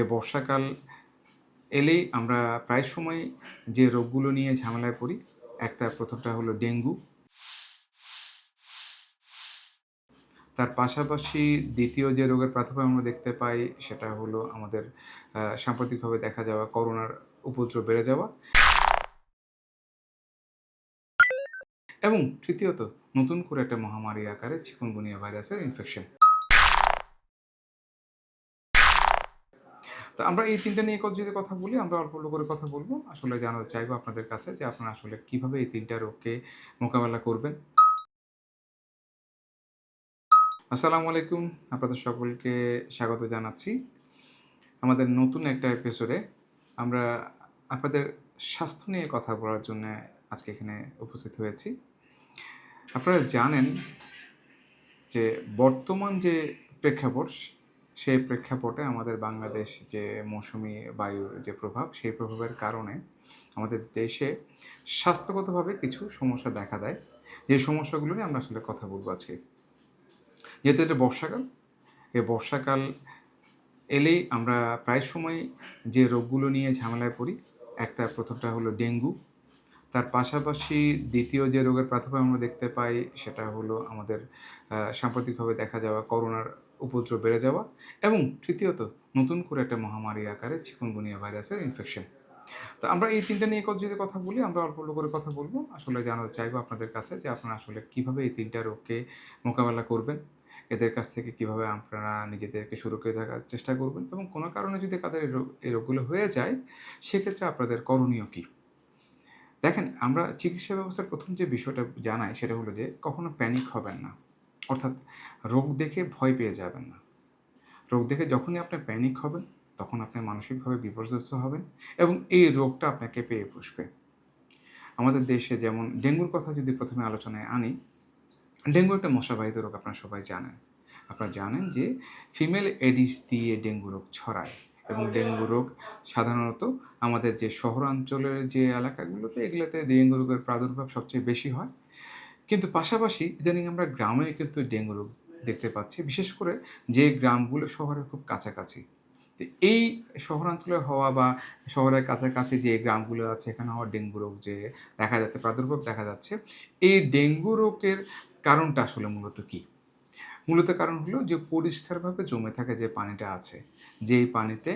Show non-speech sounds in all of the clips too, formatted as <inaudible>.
এ বর্ষাকাল এলেই আমরা প্রায় সময় যে রোগগুলো নিয়ে ঝামেলায় পড়ি, একটা প্রথমটা হলো ডেঙ্গু। তার পাশাপাশি দ্বিতীয় যে রোগের প্রাথমিক আমরা দেখতে পাই, সেটা হলো আমাদের সাম্প্রতিকভাবে দেখা যাওয়া করোনার উপদ্রব বেড়ে যাওয়া। এবং তৃতীয়ত, নতুন করে একটা মহামারী আকারে চিকুনগুনিয়া ভাইরাসের ইনফেকশন তো আমরা এই তিনটা নিয়ে যদি কথা বলি, আমরা অল্প অল্প করে কথা বলব। আসলে জানাতে চাইব আপনাদের কাছে যে আপনারা আসলে কীভাবে এই তিনটা রোগকে মোকাবেলা করবেন। আসসালামু আলাইকুম, আপনাদের সকলকে স্বাগত জানাচ্ছি। আমাদের নতুন একটা এপিসোডে আমরা আপনাদের স্বাস্থ্য নিয়ে কথা বলার জন্য আজকে এখানে উপস্থিত হয়েছি। আপনারা জানেন যে বর্তমান যে প্রেক্ষাপট সেই প্রেক্ষাপটে আমাদের বাংলাদেশ যে মৌসুমি বায়ুর যে প্রভাব, সেই প্রভাবের কারণে আমাদের দেশে স্বাস্থ্যগতভাবে কিছু সমস্যা দেখা দেয়। যে সমস্যাগুলো নিয়ে আমরা আসলে কথা বলব আজকে। যেহেতু এটা বর্ষাকাল, এই বর্ষাকাল এলেই আমরা প্রায় সময় যে রোগগুলো নিয়ে ঝামেলায় পড়ি, একটা প্রথমটা হলো ডেঙ্গু। তার পাশাপাশি দ্বিতীয় যে রোগের প্রাথমিক আমরা দেখতে পাই, সেটা হলো আমাদের সাম্প্রতিকভাবে দেখা যাওয়া করোনার উপদ্রব বেড়ে যাওয়া এবং তৃতীয়ত, নতুন করে একটা মহামারী আকারে চিকুনগুনিয়া ভাইরাসের ইনফেকশন তো আমরা এই তিনটা নিয়ে যদি কথা বলি, আমরা অল্প অল্প করে কথা বলব। আসলে জানাতে চাইব আপনাদের কাছে যে আপনারা আসলে কীভাবে এই তিনটা রোগকে মোকাবেলা করবেন, এদের কাছ থেকে কীভাবে আপনারা নিজেদেরকে সুরক্ষিত রাখার চেষ্টা করবেন এবং কোনো কারণে যদি রোগ- এই রোগগুলো হয়ে যায়, সেক্ষেত্রে আপনাদের করণীয় কী? দেখেন, আমরা চিকিৎসা ব্যবস্থার প্রথম যে বিষয়টা জানাই সেটা হলো যে কখনো প্যানিক হবেন না। অর্থাৎ রোগ দেখে ভয় পেয়ে যাবেন না। রোগ দেখে যখনই আপনি প্যানিক হবেন, তখন আপনি মানসিকভাবে বিপর্যস্ত হবেন এবং এই রোগটা আপনাকে পেয়ে বসবে। আমাদের দেশে যেমন ডেঙ্গুর কথা যদি প্রথমে আলোচনায় আনি, ডেঙ্গু একটা মশাবাহিত রোগ আপনারা সবাই জানেন। আপনারা জানেন যে ফিমেল এডিস দিয়ে ডেঙ্গু রোগ ছড়ায় এবং ডেঙ্গু রোগ সাধারণত আমাদের যে শহরাঞ্চলের যে এলাকাগুলোতে, এগুলোতে ডেঙ্গু রোগের প্রাদুর্ভাব সবচেয়ে বেশি হয়। কিন্তু পাশাপাশি ইদানিং আমরা গ্রামে কিন্তু ডেঙ্গু রোগ দেখতে পাচ্ছি, বিশেষ করে যে গ্রামগুলো শহরের খুব কাছাকাছি। তো এই শহরাঞ্চলে হওয়া বা শহরের কাছাকাছি যে গ্রামগুলো আছে, এখানে হওয়া ডেঙ্গু রোগ যে দেখা যাচ্ছে, প্রাদুর্ভাব দেখা যাচ্ছে, এই ডেঙ্গু রোগের কারণটা আসলে মূলত কী? মূলত কারণ হলো যে পরিষ্কারভাবে জমে থাকে যে পানিটা আছে, যেই পানিতে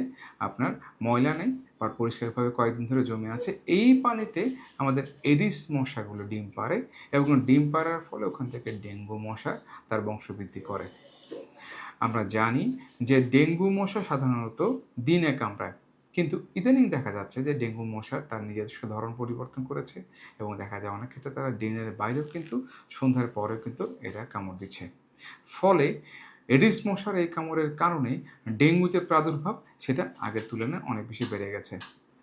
আপনার ময়লা নেই বা পরিষ্কারভাবে কয়েকদিন ধরে জমে আছে, এই পানিতে আমাদের এডিস মশাগুলো ডিম পারে এবং ডিম পাড়ার ফলে ওখান থেকে ডেঙ্গু মশা তার বংশবৃদ্ধি করে। আমরা জানি যে ডেঙ্গু মশা সাধারণত দিনে কামড়ায়, কিন্তু ইদানিং দেখা যাচ্ছে যে ডেঙ্গু মশার তার নিজস্ব ধরন পরিবর্তন করেছে এবং দেখা যায় অনেক ক্ষেত্রে তারা দিনের বাইরেও কিন্তু সন্ধ্যার পরেও কিন্তু এরা কামড় দিচ্ছে। ফলে এডিস মশার এই কামড়ের কারণে ডেঙ্গু যে প্রাদুর্ভাব সেটা আগের তুলনায় অনেক বেশি বেড়ে গেছে।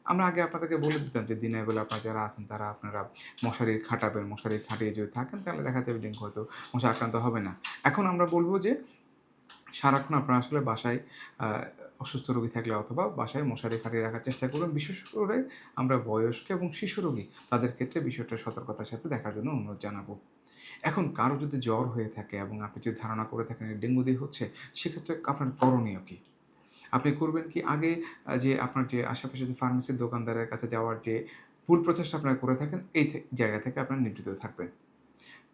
আমরা আগে আপনাদেরকে বলে দিতাম যে দিনের বেলা আপনারা যারা আছেন তারা আপনারা মশারি খাটাবেন মশারি খাটিয়ে যদি থাকেন তাহলে দেখা যাবে ডেঙ্গু হয়তো মশা আক্রান্ত হবে না। এখন আমরা বলব যে সারাক্ষণ আপনারা আসলে বাসায় অসুস্থ রোগী থাকলে অথবা বাসায় মশারি খাটিয়ে রাখার চেষ্টা করবেন বিশেষ করে আমরা বয়স্ক এবং শিশু রোগী, তাদের ক্ষেত্রে বিষয়টা সতর্কতার সাথে দেখার জন্য অনুরোধ জানাব। এখন কারও যদি জ্বর হয়ে থাকে এবং আপনি যদি ধারণা করে থাকেন ডেঙ্গু দিয়ে হচ্ছে, সেক্ষেত্রে আপনার করণীয় কী? আপনি করবেন কি আগে যে আপনার যে আশেপাশে যে ফার্মেসির দোকানদারের কাছে যাওয়ার যে ভুল প্রচেষ্টা আপনারা করে থাকেন, এই জায়গা থেকে আপনার নিবৃত্ত থাকবেন।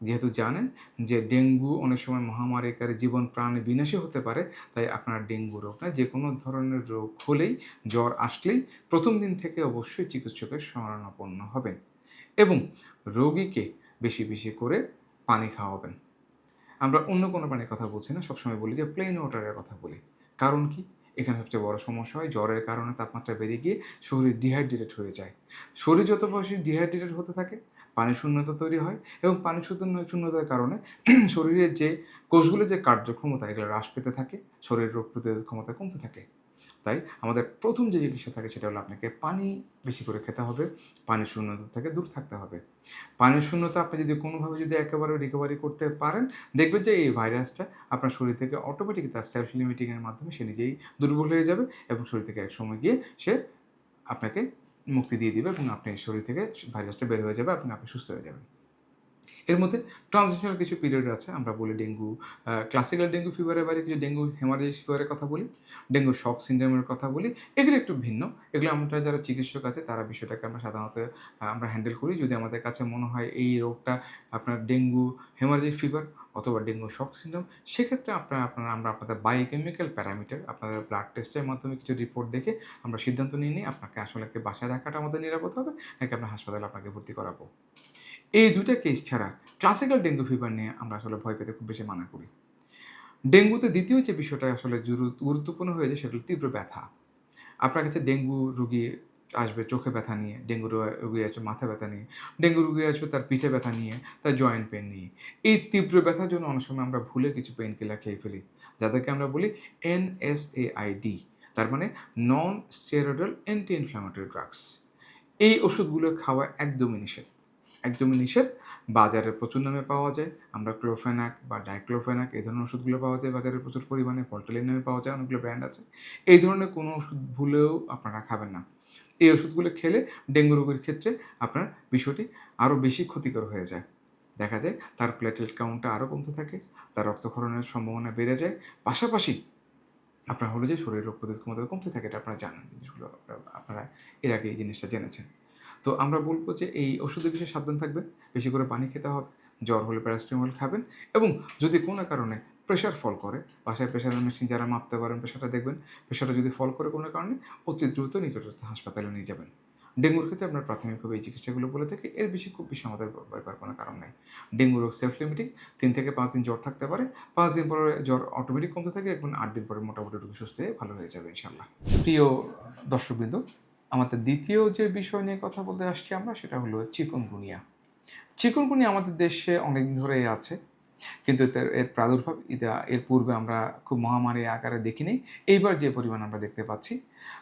যেহেতু জানেন যে ডেঙ্গু অনেক সময় মহামারীকারী জীবন প্রাণ বিনাশী হতে পারে, তাই আপনার ডেঙ্গু রোগ না যে কোনো ধরনের রোগ হলেই, জ্বর আসলেই প্রথম দিন থেকে অবশ্যই চিকিৎসকের শরণাপন্ন হবেন। এবং রোগীকে বেশি বেশি করে পানি খাওয়াবেন। আমরা অন্য কোনো পানির কথা বলছি না, সবসময় বলি যে প্লেন ওয়াটারের কথা বলি। কারণ কি? এখানে সবচেয়ে বড় সমস্যা হয় জ্বরের কারণে তাপমাত্রা বেড়ে গিয়ে শরীর ডিহাইড্রেটেড হয়ে যায়। শরীর যত বেশি ডিহাইড্রেটেড হতে থাকে, পানি শূন্যতা তৈরি হয় এবং পানি শূন্য- শূন্যতার কারণে <clears throat> শরীরের যে কোষগুলোর যে কার্যক্ষমতা, এগুলো হ্রাস পেতে থাকে শরীরের রোগ প্রতিরোধ ক্ষমতা কমতে থাকে। তাই আমাদের প্রথম যে চিকিৎসা থাকে সেটা হলো আপনাকে পানি বেশি করে খেতে হবে, পানি শূন্যতা থেকে দূর থাকতে হবে। পানির শূন্যতা আপনি যদি কোনোভাবে যদি একেবারে রিকভারি করতে পারেন, দেখবেন যে এই ভাইরাসটা আপনার শরীর থেকে অটোমেটিক তার সেলফ লিমিটিংয়ের মাধ্যমে সে নিজেই দুর্বল হয়ে যাবে এবং শরীর থেকে এক সময় গিয়ে সে আপনাকে মুক্তি দিয়ে দিবে এবং আপনি শরীর থেকে ভাইরাসটা বের হয়ে যাবে এবং আপনি সুস্থ হয়ে যাবেন। এর মধ্যে ট্রানজিশনাল কিছু পিরিয়ড আছে, আমরা বলি ডেঙ্গু ক্লাসিক্যাল ডেঙ্গু ফিভারের বাইরে কিছু ডেঙ্গু হেমারেজিক ফিভারের কথা বলি, ডেঙ্গু শক সিন্ড্রোমের কথা বলি, এগুলো একটু ভিন্ন। এগুলো আমরা যারা চিকিৎসক আছে, তারা বিষয়টাকে আমরা সাধারণত আমরা হ্যান্ডেল করি। যদি আমাদের কাছে মনে হয় এই রোগটা আপনার ডেঙ্গু হেমারেজিক ফিভার অথবা ডেঙ্গু শক সিন্ড্রোম সেক্ষেত্রে আপনার আপনার, আমরা আপনাদের বায়োকেমিক্যাল প্যারামিটার আপনাদের ব্লাড টেস্টের মাধ্যমে কিছু রিপোর্ট দেখে আমরা সিদ্ধান্ত নিয়ে নিই আপনাকে আসলে বাসায় রাখাটা আমাদের নিরাপদ হবে, নাকি আপনার হাসপাতালে আপনাকে ভর্তি করাবো? এই দুইটা কেস ছাড়া ক্লাসিক্যাল ডেঙ্গু ফিভার নিয়ে আমরা আসলে ভয় পেতে খুব বেশি মানা করি। ডেঙ্গুতে দ্বিতীয় যে বিষয়টা আসলে গুরুত্বপূর্ণ হয়েছে সেটা তীব্র ব্যথা। আপনার কাছে ডেঙ্গু রুগী আসবে চোখে ব্যথা নিয়ে, ডেঙ্গু রুগী আসবে মাথা ব্যথা নিয়ে, ডেঙ্গু রুগী আসবে তার পিঠে ব্যথা নিয়ে, তার জয়েন্ট পেন নিয়ে। এই তীব্র ব্যথার জন্য অনেক সময় আমরা ভুলে কিছু পেন কিলার খেয়ে ফেলি। যাদেরকে আমরা বলি এনএসএআইডি তার মানে non steroidal anti inflammatory drugs এই ওষুধগুলো খাওয়া একদমই নিষেধ। একদমই নিষেধ। বাজারে প্রচুর নামে পাওয়া যায়। আমরা ক্লোফেনাক বা ডাইক্লোফেনাক এই ধরনের ওষুধগুলো পাওয়া যায়। বাজারে প্রচুর পরিমাণে পল্টলিন নামে পাওয়া যায়। অনেকগুলো ব্র্যান্ড আছে। এই ধরনের কোনো ওষুধ ভুলেও আপনারা খাবেন না। এই ওষুধগুলো খেলে ডেঙ্গু রোগের ক্ষেত্রে আপনার বিষয়টি আরও বেশি ক্ষতিকর হয়ে যায়। দেখা যায়, তার প্লেটেলেট কাউন্টটা আরও কমতে থাকে, তার রক্তক্ষরণের সম্ভাবনা বেড়ে যায়। পাশাপাশি আপনার হলো যে শরীরের রোগ প্রতিরোধ ক্ষমতা কমতে থাকে, এটা আপনারা জানেন। জিনিসগুলো আপনারা- এর আগে এই জিনিসটা জেনেছেন। তো আমরা বলব যে এই ওষুধের বিষয়ে সাবধান থাকবেন, বেশি করে পানি খেতে হবে, জ্বর হলে প্যারাসিটামল খাবেন এবং যদি কোনো কারণে প্রেশার ফল করে, বাসায় প্রেশারের মেশিন যারা মাপতে পারেন প্রেশারটা দেখবেন প্রেশারটা যদি ফল করে কোনো কারণে, অতি দ্রুত নিকটস্থ হাসপাতালে নিয়ে যাবেন। ডেঙ্গুর ক্ষেত্রে আপনার প্রাথমিকভাবে এই চিকিৎসাগুলো বলে থাকে, এর বেশি খুব বেশি আমাদের ব্যাপার কোনো কারণ নেই। ডেঙ্গু রোগ সেলফ লিমিটিং তিন থেকে পাঁচ দিন জ্বর থাকতে পারে, পাঁচ দিন পরে জ্বর অটোমেটিক কমতে থাকে এবং আট দিন পরে মোটামুটি সুস্থ হয়ে ভালো হয়ে যাবে ইনশাল্লাহ প্রিয় দর্শকবৃন্দ আমাদের দ্বিতীয় যে বিষয় নিয়ে কথা বলতে আসছি আমরা, সেটা হলো চিকনগুনিয়া। চিকনগুনিয়া আমাদের দেশে অনেকদিন ধরেই আছে, কিন্তু এর প্রাদুর্ভাব ইদা এর পূর্বে আমরা খুব মহামারী আকারে দেখিনি। এইবার যে পরিমাণ আমরা দেখতে পাচ্ছি,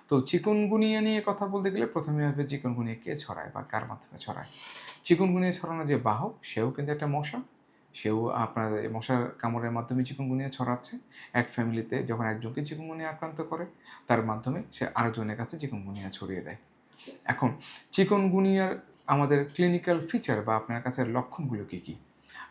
তো চিকনগুনিয়া নিয়ে কথা বলতে গেলে প্রথমে হবে চিকনগুনিয়া কে ছড়ায় বা কার মাধ্যমে ছড়ায়। চিকনগুনিয়া ছড়ানো যে বাহক, সেও কিন্তু একটা মশা। সেও আপনার মশার কামড়ের মাধ্যমে চিকুনগুনিয়া ছড়াচ্ছে। এক ফ্যামিলিতে যখন একজনকে চিকনগুনিয়া আক্রান্ত করে, তার মাধ্যমে সে আরেকজনের কাছে চিকনগুনিয়া ছড়িয়ে দেয়। এখন, চিকুনগুনিয়ার আমাদের ক্লিনিক্যাল ফিচার বা আপনার কাছে লক্ষণগুলো কী কী?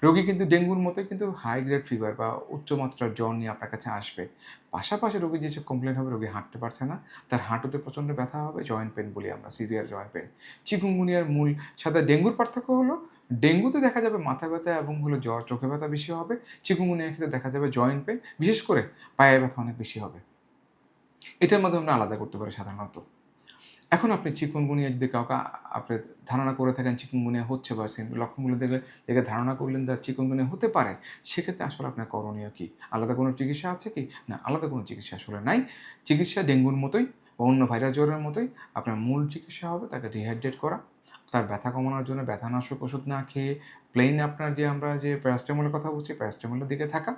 রোগী কিন্তু ডেঙ্গুর মতো কিন্তু হাই গ্রেড ফিভার বা উচ্চমাত্রার জ্বর নিয়ে আপনার কাছে আসবে। পাশাপাশি রোগী যেসব কমপ্লেন হবে, রোগী হাঁটতে পারছে না। তার হাঁটুতে প্রচণ্ড ব্যথা হবে জয়েন্ট পেন বলি আমরা সিভিয়ার জয়েন্ট পেন চিকুনগুনিয়ার মূল সাথে ডেঙ্গুর পার্থক্য হলো ডেঙ্গুতে দেখা যাবে মাথা ব্যথা এবং হলো জ্বর, চোখে ব্যথা বেশি হবে চিকুনগুনিয়ার ক্ষেত্রে দেখা যাবে জয়েন্ট পেন বিশেষ করে পায়ে ব্যথা অনেক বেশি হবে। এটার মাধ্যমে আমরা আলাদা করতে পারি সাধারণত। এখন আপনি চিকুনগুনিয়া যদি কাউকে আপনি ধারণা করে থাকেন চিকুনগুনিয়া হচ্ছে বা সিম লক্ষণগুলো দেখলে, দেখে ধারণা করলেন যে চিকুনগুনিয়া হতে পারে, সেক্ষেত্রে আসলে আপনার করণীয় কী? আলাদা কোনো চিকিৎসা আছে কি? না, আলাদা কোনো চিকিৎসা আসলে নাই। চিকিৎসা ডেঙ্গুর মতোই বা অন্য ভাইরাস জ্বরের মতোই আপনার মূল চিকিৎসা হবে তাকে রিহাইড্রেট করা। তার ব্যথা কমানোর জন্য ব্যথানাশক ওষুধ না খেয়ে প্লেন আপনার যে আমরা যে প্যারাস্টামলের কথা বলছি প্যারাস্টামলের দিকে থাকা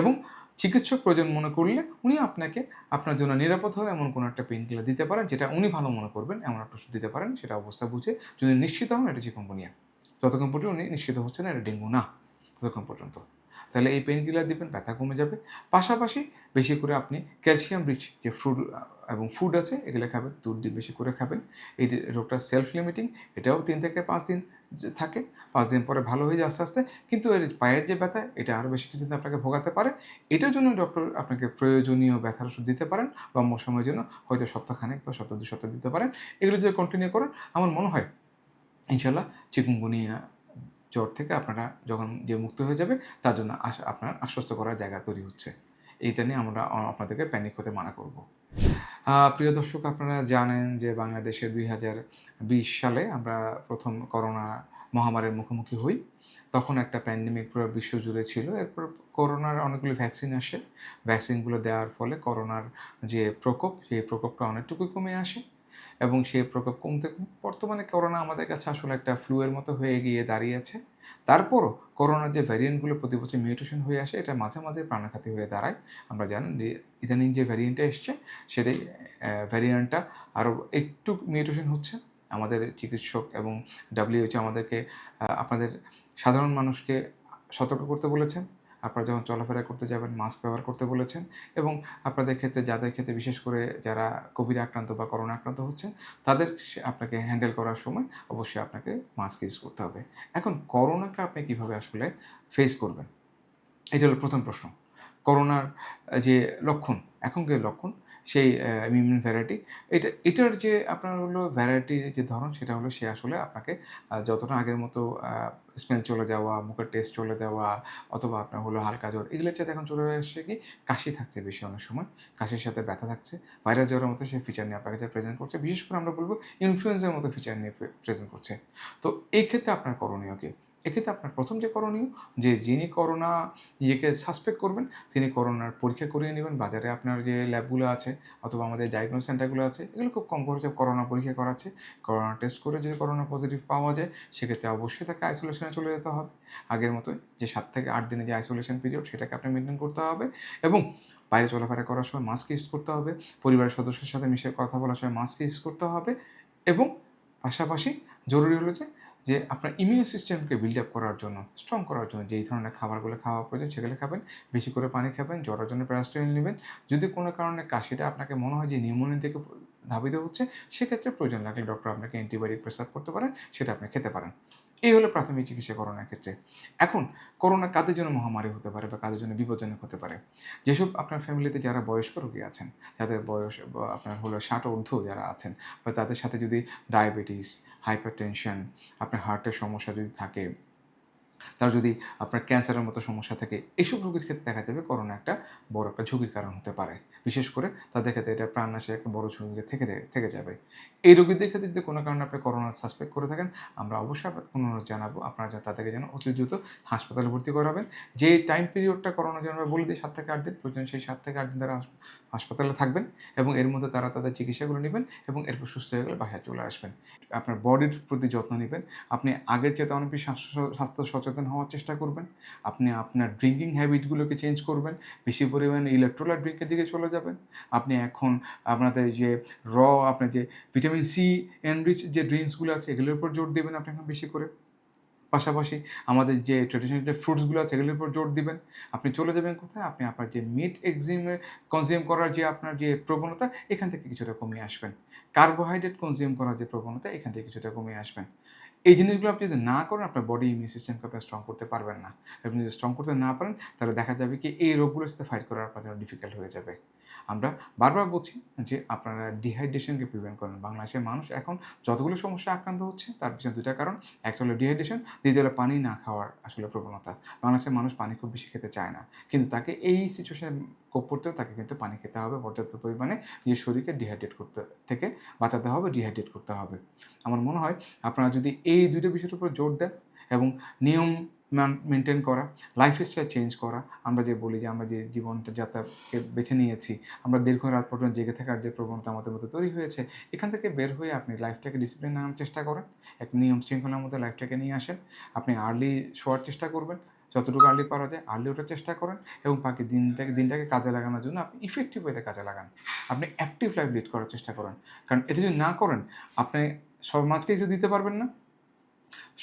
এবং চিকিৎসক প্রয়োজন মনে করলে উনি আপনাকে আপনার জন্য নিরাপদ হয়ে এমন কোনো একটা পেন কিলার দিতে পারেন, যেটা উনি ভালো মনে করবেন, এমন একটা ওষুধ দিতে পারেন, সেটা অবস্থা বুঝে যদি নিশ্চিত হন, এটা চিকনগুনিয়া যতক্ষণ পর্যন্ত উনি নিশ্চিত হচ্ছেন, এটা ডেঙ্গু না, ততক্ষণ পর্যন্ত। তাহলে এই পেন কিলার দিবেন, ব্যথা কমে যাবে। পাশাপাশি বেশি করে আপনি ক্যালসিয়াম রিচ যে ফ্রুট এবং ফুড আছে, এগুলো খাবেন, দুধ দিয়ে বেশি করে খাবেন। এই রোগটা সেলফ লিমিটিং এটাও তিন থেকে পাঁচ দিন থাকে, পাঁচ দিন পরে ভালো হয়ে যায় আস্তে আস্তে। কিন্তু এর পায়ের যে ব্যথা, এটা আরও বেশি কিছুদিন আপনাকে ভোগাতে পারে। এটার জন্য ডক্টর আপনাকে প্রয়োজনীয় ব্যথার ওষুধ দিতে পারেন, বা সময়ের জন্য হয়তো সপ্তাহখানেক বা সপ্তাহ দু সপ্তাহ দিতে পারেন। এগুলো যদি কন্টিনিউ করেন, আমার মনে হয় ইনশাল্লাহ চিকুনগুনিয়া জ্বর থেকে আপনারা যখন যে মুক্ত হয়ে যাবে, তার জন্য আপনার আশ্বস্ত করার জায়গা তৈরি হচ্ছে। এইটা নিয়ে আমরা আপনাদেরকে প্যানিক হতে মানা করব। প্রিয় দর্শক, আপনারা জানেন যে বাংলাদেশে দুই হাজার বিশ সালে আমরা প্রথম করোনা মহামারীর মুখোমুখি হই। তখন একটা প্যান্ডেমিক পুরো বিশ্ব জুড়ে ছিল। এরপর করোনার অনেকগুলি ভ্যাকসিন আসে। ভ্যাকসিনগুলো দেওয়ার ফলে করোনার যে প্রকোপ, সেই প্রকোপটা অনেকটুকুই কমে আসে। এবং সেই প্রকোপ কমতে বর্তমানে করোনা আমাদের কাছে আসলে একটা ফ্লুয়ের মতো হয়ে গিয়ে দাঁড়িয়েছে তারপরও করোনার যে ভ্যারিয়েন্টগুলো প্রতি বছর মিউটেশন হয়ে আসে, এটা মাঝে মাঝে প্রাণঘাতী হয়ে দাঁড়ায়। আমরা জানেন যে ইদানিং যে ভ্যারিয়েন্টটা এসছে, সেটাই ভ্যারিয়েন্টটা আরও একটু মিউটেশন হচ্ছে। আমাদের চিকিৎসক এবং ডাব্লিউএইচ আমাদেরকে আপনাদের সাধারণ মানুষকে সতর্ক করতে বলেছেন। আপনারা যখন চলাফেরা করতে যাবেন মাস্ক ব্যবহার করতে বলেছেন এবং আপনাদের ক্ষেত্রে, যাদের ক্ষেত্রে বিশেষ করে যারা কোভিড আক্রান্ত বা করোনা আক্রান্ত হচ্ছেন তাদের আপনাকে হ্যান্ডেল করার সময় অবশ্যই আপনাকে মাস্ক ইউজ করতে হবে। এখন করোনাকে আপনি কীভাবে আসলে ফেস করবেন? এটা হলো প্রথম প্রশ্ন। করোনার যে লক্ষণ, এখনকার লক্ষণ সেই ইমিউন ভ্যারাইটি। এটা, এটার যে আপনার হলো ভ্যারাইটির যে ধরন, সেটা হলো সে আসলে আপনাকে যতটা আগের মতো স্মেল চলে যাওয়া, মুখের টেস্ট চলে যাওয়া, অথবা আপনার হলো হালকা জ্বর, এগুলোর চাইতে এখন চলে আসছে কি, কাশি থাকছে বেশি অনেক সময়, কাশির সাথে ব্যথা থাকছে ভাইরাস জ্বরের মতো সেই ফিচার নিয়ে আপনার প্রেজেন্ট করছে, বিশেষ করে আমরা বলব ইনফ্লুয়েন্সের মতো ফিচার নিয়ে প্রেজেন্ট করছে। তো এই ক্ষেত্রে আপনার করণীয় কি? এক্ষেত্রে আপনার প্রথম যে করণীয়, যে যিনি করোনা ইয়েকে সাসপেক্ট করবেন, তিনি করোনার পরীক্ষা করিয়ে নেবেন। বাজারে আপনার যে ল্যাবগুলো আছে অথবা আমাদের ডায়াগনোস সেন্টারগুলো আছে, এগুলো খুব কম খরচে করোনা পরীক্ষা করাচ্ছে। করোনা টেস্ট করে যদি করোনা পজিটিভ পাওয়া যায়, সেক্ষেত্রে অবশ্যই তাকে আইসোলেশনে চলে যেতে হবে। আগের মতো যে সাত থেকে আট দিনে যে আইসোলেশন পিরিয়ড সেটাকে আপনি মেনটেন করতে হবে এবং বাইরে চলাফেরা করার সময় মাস্ক ইউজ করতে হবে। পরিবারের সদস্যের সাথে মিশে কথা বলার সময় মাস্ক ইউজ করতে হবে এবং পাশাপাশি জরুরি হলো যে যে আপনার ইমিউন সিস্টেমকে বিল্ড আপ করার জন্য স্ট্রং করার জন্য, যেই ধরনের খাবারগুলো খাওয়া প্রয়োজন সেগুলো খাবেন, বেশি করে পানি খাবেন জ্বরের জন্য প্যারাস্টাইল নেবেন। যদি কোনো কারণে কাশিটা আপনাকে মনে হয় যে নিউমোনিয়া থেকে ধাবিত হচ্ছে, সেক্ষেত্রে প্রয়োজন লাগলে ডক্টর আপনাকে অ্যান্টিবায়োটিক প্রেসার করতে পারেন, সেটা আপনি খেতে পারেন। এই হলো প্রাথমিক চিকিৎসা করোনার ক্ষেত্রে। এখন, করোনা কাদের জন্য মহামারী হতে পারে বা কাদের জন্য বিপজ্জনক হতে পারে? যেসব আপনার ফ্যামিলিতে যারা বয়স্ক রোগী আছেন, যাদের বয়স আপনার হলো ষাট ঊর্ধ্ব যারা আছেন, বা তাদের সাথে যদি ডায়াবেটিস হাইপার টেনশন আপনার হার্টের সমস্যা যদি থাকে তার যদি আপনার ক্যান্সারের মতো সমস্যা থাকে এইসব রোগীর ক্ষেত্রে দেখা যাবে করোনা একটা বড় একটা ঝুঁকির কারণ হতে পারে। বিশেষ করে তাদের ক্ষেত্রে এটা প্রাণনাশে একটা বড় ঝুঁকি থেকে থেকে যাবে। এই রোগীদের ক্ষেত্রে যদি কোনো কারণে আপনি করোনা সাসপেক্ট করে থাকেন, আমরা অবশ্যই আপনাকে অনুরোধ জানাব, আপনারা যেন তাদেরকে যেন অতি দ্রুত হাসপাতালে ভর্তি করাবেন। যে টাইম পিরিয়ডটা করোনা যেন বলে দিই সাত থেকে আট দিন, প্রয়োজন সেই সাত থেকে আট দিন তারা হাসপাতালে থাকবেন এবং এর মধ্যে তারা তাদের চিকিৎসাগুলো নেবেন এবং এরপর সুস্থ হয়ে গেলে বাসায় চলে আসবেন। আপনার বডির প্রতি যত্ন নেবেন। আপনি আগের চেয়ে অনেক স্বাস্থ্য- স্বাস্থ্য সচেতন হওয়ার চেষ্টা করবেন। আপনি আপনার ড্রিঙ্কিং হ্যাবিটগুলোকে চেঞ্জ করবেন। বেশি পরিমাণে ইলেকট্রোলাইট ড্রিঙ্কের দিকে চলে যাবেন। আপনি এখন আপনাদের যে র আপনার যে ভিটামিন সি এনরিচ যে ড্রিঙ্কসগুলো আছে, এগুলোর উপর জোর দেবেন আপনি এখন বেশি করে। পাশাপাশি আমাদের যে ট্রেডিশনাল যে ফ্রুটসগুলো আছে, এগুলোর উপর জোর দিবেন। আপনি চলে যাবেন কোথায়? আপনি আপনার যে মিট এক্সিমে কনজিউম করার যে আপনার যে প্রবণতা, এখান থেকে কিছুটা কমিয়ে আসবেন। কার্বোহাইড্রেট কনজিউম করার যে প্রবণতা, এখান থেকে কিছুটা কমিয়ে আসবেন। এই জিনিসগুলো আপনি যদি না করেন, আপনার বডি ইমিউন সিস্টেমকে আপনি স্ট্রং করতে পারবেন না। আপনি যদি স্ট্রং করতে না পারেন, তাহলে দেখা যাবে কি এই রোগগুলোর সাথে ফাইট করার আপনার জন্য ডিফিকাল্ট হয়ে যাবে। আমরা বারবার বলছি যে আপনারা ডিহাইড্রেশনকে প্রিভেন্ট করেন। বাংলাদেশের মানুষ এখন যতগুলো সমস্যা আক্রান্ত হচ্ছে, তার পিছনে দুইটা কারণ। একটা হলো ডিহাইড্রেশন দ্বিতীয় হলো পানি না খাওয়ার আসলে প্রবণতা। বাংলাদেশের মানুষ পানি খুব বেশি খেতে চায় না। কিন্তু তাকে এই সিচুয়েশন কোপ করতেও তাকে কিন্তু পানি খেতে হবে, পর্যাপ্ত পরিমাণে নিজের শরীরকে ডিহাইড্রেট করতে, থেকে বাঁচাতে হবে ডিহাইড্রেট করতে হবে। আমার মনে হয় আপনারা যদি এই দুটো বিষয়ের উপর জোর দেন এবং নিয়ম মেনটেন করা লাইফস্টাইল চেঞ্জ করা, আমরা যে বলি যে আমরা যে জীবনটা, যাত্রাকে বেছে নিয়েছি, আমরা দীর্ঘ রাত পর্যন্ত জেগে থাকার যে প্রবণতা আমাদের মধ্যে তৈরি হয়েছে, এখান থেকে বের হয়ে আপনি লাইফটাকে ডিসিপ্লিন আনার চেষ্টা করেন, এক নিয়ম শৃঙ্খলার মধ্যে লাইফটাকে নিয়ে আসেন, আপনি আর্লি শোয়ার চেষ্টা করবেন, যতটুকু আর্লি পারা যায় আর্লি ওঠার চেষ্টা করেন এবং বাকি দিনটাকে দিনটাকে কাজে লাগানোর জন্য আপনি ইফেক্টিভ ওয়েতে কাজে লাগান, আপনি অ্যাক্টিভ লাইফ লিড করার চেষ্টা করেন, কারণ এটা যদি না করেন, আপনি সমাজকে কিছু দিতে পারবেন না।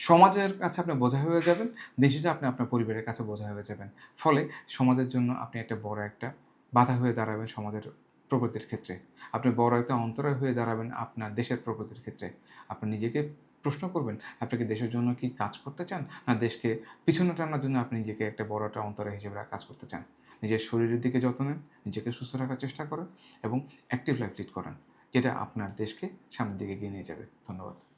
সমাজের কাছে আপনি বোঝা হয়ে যাবেন, দেশে যে আপনি আপনার পরিবারের কাছে বোঝা হয়ে যাবেন। ফলে সমাজের জন্য আপনি একটা বড় একটা বাধা হয়ে দাঁড়াবেন সমাজের প্রগতির ক্ষেত্রে। আপনি বড় একটা অন্তরায় হয়ে দাঁড়াবেন আপনার দেশের প্রগতির ক্ষেত্রে। আপনি নিজেকে প্রশ্ন করবেন, আপনি কি দেশের জন্য কি কাজ করতে চান? না দেশকে পিছনে টানার জন্য আপনি নিজেকে একটা বড় একটা অন্তরায় হিসেবে কাজ করতে চান? নিজের শরীরের দিকে যত্ন নেন, নিজেকে সুস্থ রাখার চেষ্টা করেন এবং অ্যাক্টিভ লাইফ লিড করেন, যেটা আপনার দেশকে সামনের দিকে এগিয়ে নিয়ে যাবে। ধন্যবাদ।